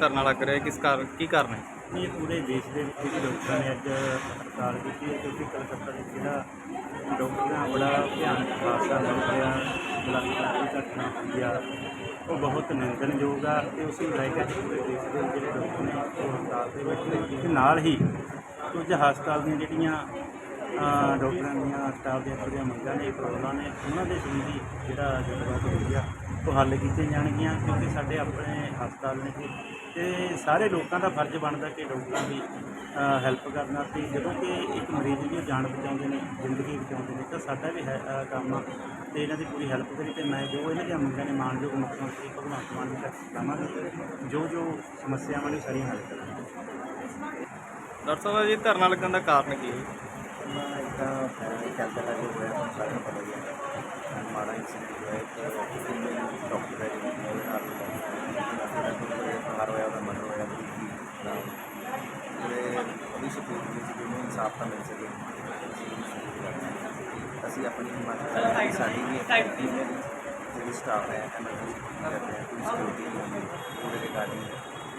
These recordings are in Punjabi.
ਧਰਨਾ ਲੱਗ ਰਿਹਾ ਕਿਸ ਕਾਰਨ, ਕੀ ਕਾਰਨ ਹੈ? ਇਹ ਪੂਰੇ ਦੇਸ਼ ਦੇ ਵਿੱਚ ਜਿਹੜੇ ਡਾਕਟਰਾਂ ਨੇ ਅੱਜ ਹਸਪਤਾਲ ਕੀਤੀ ਹੈ, ਕਿਉਂਕਿ ਕਲਕੱਤਾ ਦੇ ਜਿਹੜਾ ਡਾਕਟਰਾਂ ਬੜਾ ਭਿਆਨਕ ਹਾਦਸਾ ਵਾਪਰਿਆ ਬਲਾਕ ਦੀ ਘਟਨਾ ਹੋਈ ਆ, ਉਹ ਬਹੁਤ ਨਿੰਦਣਯੋਗ ਆ, ਤੇ ਉਸ ਨੂੰ ਲੈ ਪੂਰੇ ਦੇਸ਼ ਦੇ ਜਿਹੜੇ ਡਾਕਟਰ ਨੇ, ਉਹ ਹਸਪਤਾਲ ਦੇ ਵਿੱਚ ਤੇ ਨਾਲ ਹੀ ਕੁਝ ਹਸਪਤਾਲ ਦੀਆਂ ਜਿਹੜੀਆਂ ਡਾਕਟਰਾਂ ਦੀਆਂ, ਸਟਾਫ ਦੀਆਂ ਥੋੜ੍ਹੀਆਂ ਮੰਗਾਂ ਨੇ, ਪ੍ਰੋਬਲਮਾਂ ਨੇ, ਉਹਨਾਂ ਦੇ ਸੰਬੰਧੀ ਜਿਹੜਾ ਗੱਲਬਾਤ ਹੋਈ ਆ, ਉਹ ਹੱਲ ਕੀਤੀਆਂ ਜਾਣਗੀਆਂ, ਕਿਉਂਕਿ ਸਾਡੇ ਆਪਣੇ ਹਸਪਤਾਲ ਨੇ ਜੀ। ਤੇ ਸਾਰੇ ਲੋਕਾਂ ਦਾ ਫਰਜ਼ ਬਣਦਾ ਕਿ ਡਾਕਟਰਾਂ ਦੀ ਹੈਲਪ ਕਰਨਾ ਤੇ ਜਦੋਂ ਕਿ ਇੱਕ ਮਰੀਜ਼ ਦੀ ਜਾਨ ਬਚਾਉਂਦੇ ਨੇ, ਜ਼ਿੰਦਗੀ ਬਚਾਉਂਦੇ ਨੇ, ਤਾਂ ਸਾਡਾ ਵੀ ਹੈ ਕੰਮ ਆ। ਤੇ ਇਹਨਾਂ ਦੀ ਪੂਰੀ ਹੈਲਪ ਕਰੀ ਤੇ ਮੈਂ ਜੋ ਇਹਨਾਂ ਦੀਆਂ ਮੰਗਾਂ ਨੇ, ਮਾਨਯੋਗ ਮੁੱਖ ਮੰਤਰੀ ਭਗਵੰਤ ਮਾਨ ਜੀ ਤੱਕ ਕਰਾਂਗਾ, ਜੋ ਜੋ ਸਮੱਸਿਆਵਾਂ ਨੇ ਉਹ ਸਾਰੀਆਂ ਹੱਲ ਕਰਾਂਗੇ। ਡਾਕਟਰ ਸਾਹਿਬ ਜੀ, ਧਰਨਾ ਲੱਗਣ ਦਾ ਕਾਰਨ ਕੀ ਹੈ? ਇੱਕ ਤਾਂ ਚੱਲਦਾ ਲੱਗੇ ਹੋਇਆ ਹੁਣ ਸਾਰਿਆਂ ਨੂੰ ਪਤਾ ਹੀ ਹੈ ਮਾੜਾ ਇਨਸੀਡੈਂਟ ਹੋਇਆ ਇੱਕ ਡਾਕਟਰ ਹੈ ਜਿਹਦੇ ਨਾਲ ਬਾਹਰ ਹੋਇਆ ਉਹਦਾ ਮਰਨ ਹੋਇਆ ਜਿਹੜੇ ਉਹਦੀ ਸਪੋਰਟ ਵਿੱਚ ਜਿਹਨੂੰ ਇਨਸਾਫ ਤਾਂ ਮਿਲ ਸਕੇ ਅਸੀਂ ਆਪਣੀ ਹਿੰਮਤ ਕਰਾਂਗੇ ਸਾਡੀ ਵੀ ਇੱਕ ਟੀਮ ਹੈ ਜਿਹੜੀ ਸਟਾਫ ਹੈ ਐਮਰਜੈਂਸੀ ਕਰਦੇ ਹੈ ਪੁਲਿਸ ਸਕਿਉਰਟੀ ਉਹਦੇ ਰਿਗਾਰਡਿੰਗ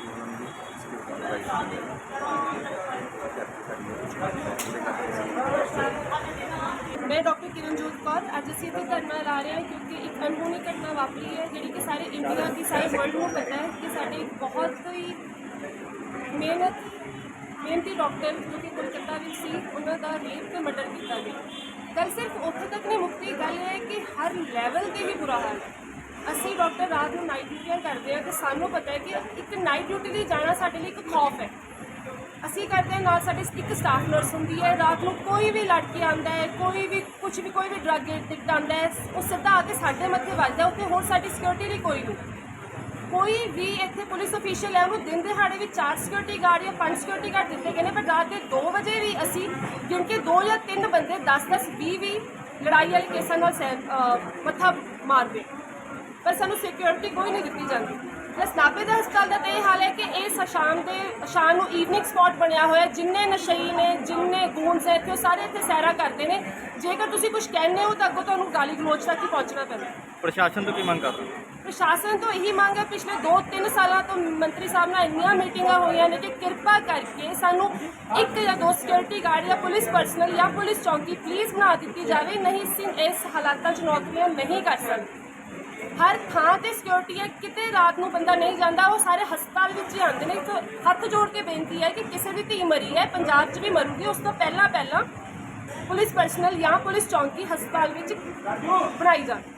ਉਹਨਾਂ ਨੂੰ ਸਕਿਉਰਟੀ ਪ੍ਰੋਵਾਈਡ ਕਰਨੀ ਹੈ ਕਰਕੇ ਸਾਡੀ ਉਹਦੇ ਕਰਕੇ ਅਸੀਂ ਮੈਂ ਡਾਕਟਰ ਕਿਰਨਜੋਤ ਕੌਰ, ਅੱਜ ਅਸੀਂ ਇੱਥੇ ਧਰਨਾ ਲਾ ਰਹੇ ਹਾਂ ਕਿਉਂਕਿ ਇੱਕ ਅਨਹੋਣੀ ਘਟਨਾ ਵਾਪਰੀ ਹੈ, ਜਿਹੜੀ ਕਿ ਸਾਰੇ ਇੰਡੀਆ ਦੀ, ਸਾਰੇ ਵਰਲਡ ਨੂੰ ਪਤਾ ਹੈ ਕਿ ਸਾਡੇ ਬਹੁਤ ਹੀ ਮਿਹਨਤ, ਮਿਹਨਤੀ ਡਾਕਟਰ ਜੋ ਕਿ ਕੋਲਕਾਤਾ ਵਿੱਚ ਸੀ, ਉਹਨਾਂ ਦਾ ਰੇਪ ਤੇ ਮਰਡਰ ਕੀਤਾ ਗਿਆ। ਗੱਲ ਸਿਰਫ ਉੱਥੇ ਤੱਕ ਨਹੀਂ ਮੁੱਕਦੀ ਗੱਲ ਇਹ ਹੈ ਕਿ ਹਰ ਲੈਵਲ ਤੇ ਹੀ ਬੁਰਾ ਹਾਲ ਹੈ। ਅਸੀਂ ਡਾਕਟਰ ਰਾਤ ਨੂੰ ਨਾਈਟ ਡਿਊਟੀਆਂ ਕਰਦੇ ਹਾਂ ਤੇ ਸਾਨੂੰ ਪਤਾ ਹੈ ਕਿ ਇੱਕ ਨਾਈਟ ਡਿਊਟੀ ਤੇ ਜਾਣਾ ਸਾਡੇ ਲਈ ਇੱਕ ਖੌਫ ਹੈ। ਅਸੀਂ ਕਰਦੇ ਹਾਂ, ਨਾਲ ਸਾਡੇ ਇੱਕ ਸਟਾਫ ਨਰਸ ਹੁੰਦੀ ਹੈ, ਰਾਤ ਨੂੰ ਕੋਈ ਵੀ ਲੜਕੀ ਆਂਦਾ ਹੈ, ਕੋਈ ਵੀ ਕੁਝ ਵੀ, ਕੋਈ ਵੀ ਡਰੱਗ ਐਡਿਕਟ ਆਂਦਾ ਹੈ, ਉਹ ਸਿੱਧਾ ਆ ਕੇ ਸਾਡੇ ਮੱਥੇ ਵੱਜਦਾ ਉੱਥੇ ਹੋਰ ਸਾਡੀ ਸਿਕਿਉਰਿਟੀ ਲਈ ਕੋਈ ਨਹੀਂ। ਕੋਈ ਵੀ ਇੱਥੇ ਪੁਲਿਸ ਅਫੀਸ਼ੀਅਲ ਹੈ, ਉਹਨੂੰ ਦਿਨ ਦਿਹਾੜੇ ਵਿੱਚ ਚਾਰ ਸਿਕਿਉਰਿਟੀ ਗਾਰਡ ਜਾਂ ਪੰਜ ਸਿਕਿਉਰਿਟੀ ਗਾਰਡ ਦਿੱਤੇ ਗਏ ਨੇ, ਪਰ ਰਾਤ ਦੇ 2 ਵਜੇ ਵੀ ਅਸੀਂ ਕਿਉਂਕਿ 2 ਜਾਂ 3 ਬੰਦੇ 10 10 20 20 ਲੜਾਈ ਵਾਲੇ ਕੇਸਾਂ ਨਾਲ ਸਹਿ- ਅਹ ਮੱਥਾ ਮਾਰਦੇ ਪਰ ਸਾਨੂੰ ਸਿਕਿਉਰਿਟੀ ਕੋਈ ਨਹੀਂ ਦਿੱਤੀ ਜਾਂਦੀ। ਨਾਭੇ ਦਾ ਹਸਪਤਾਲ ਦਾ ਤਾਂ ਇਹ ਹਾਲ ਹੈ ਕਿ ਇਹ ਸ਼ਾਮ ਦੇ ਸ਼ਾਮ ਨੂੰ ਈਵਨਿੰਗ ਸਪੌਟ ਬਣਿਆ ਹੋਇਆ। ਜਿੰਨੇ ਨਸ਼ਈ ਨੇ ਜਿੰਨੇ ਗੂੰਸ ਹੈ ਇੱਥੇ ਸਾਰੇ ਇੱਥੇ ਸੈਰਾ ਕਰਦੇ ਨੇ। ਜੇਕਰ ਤੁਸੀਂ ਕੁਝ ਕਹਿੰਦੇ ਹੋ ਤਾਂ ਅੱਗੋਂ ਤੁਹਾਨੂੰ ਗਾਲੀ ਗਲੋਚ ਤੱਕ ਹੀ ਪਹੁੰਚਣਾ ਪੈਂਦਾ। ਪ੍ਰਸ਼ਾਸਨ ਤੋਂ ਕੀ ਮੰਗ ਕਰ ਰਹੇ ਹੋ? ਪ੍ਰਸ਼ਾਸਨ ਤੋਂ ਇਹੀ ਮੰਗ ਹੈ ਪਿਛਲੇ 2-3 ਸਾਲਾਂ ਤੋਂ ਮੰਤਰੀ ਸਾਹਿਬ ਨਾਲ ਇੰਨੀਆਂ ਮੀਟਿੰਗਾਂ ਹੋਈਆਂ ਨੇ ਕਿ ਕਿਰਪਾ ਕਰਕੇ ਸਾਨੂੰ ਇੱਕ ਜਾਂ ਦੋ ਸਿਕਿਉਰਿਟੀ ਗਾਰਡ ਜਾਂ ਪੁਲਿਸ ਪਰਸਨਲ ਜਾਂ ਪੁਲਿਸ ਚੌਕੀ ਪਲੀਜ਼ ਬਣਾ ਦਿੱਤੀ ਜਾਵੇ। ਨਹੀਂ ਅਸੀਂ ਇਸ ਹਾਲਾਤਾਂ 'ਚ ਨੌਕਰੀਆਂ ਨਹੀਂ ਕਰ ਸਕਦੇ। ਹਰ ਥਾਂ ਤੇ ਸਿਕਿਉਰਿਟੀ ਹੈ, ਕਿਤੇ ਰਾਤ ਨੂੰ ਬੰਦਾ ਨਹੀਂ ਜਾਂਦਾ, ਉਹ ਸਾਰੇ ਹਸਪਤਾਲ ਵਿੱਚ ਹੀ ਆਉਂਦੇ ਨੇ। ਇੱਕ ਹੱਥ ਜੋੜ ਕੇ ਬੇਨਤੀ ਹੈ ਕਿ ਕਿਸੇ ਦੀ ਧੀ ਮਰੀ ਹੈ, ਪੰਜਾਬ 'ਚ ਵੀ ਮਰੂਗੀ, ਉਸ ਤੋਂ ਪਹਿਲਾਂ ਪਹਿਲਾਂ ਪੁਲਿਸ ਪਰਸਨਲ ਜਾਂ ਪੁਲਿਸ ਚੌਂਕੀ ਹਸਪਤਾਲ ਵਿੱਚ ਬਣਾਈ ਜਾਵੇ।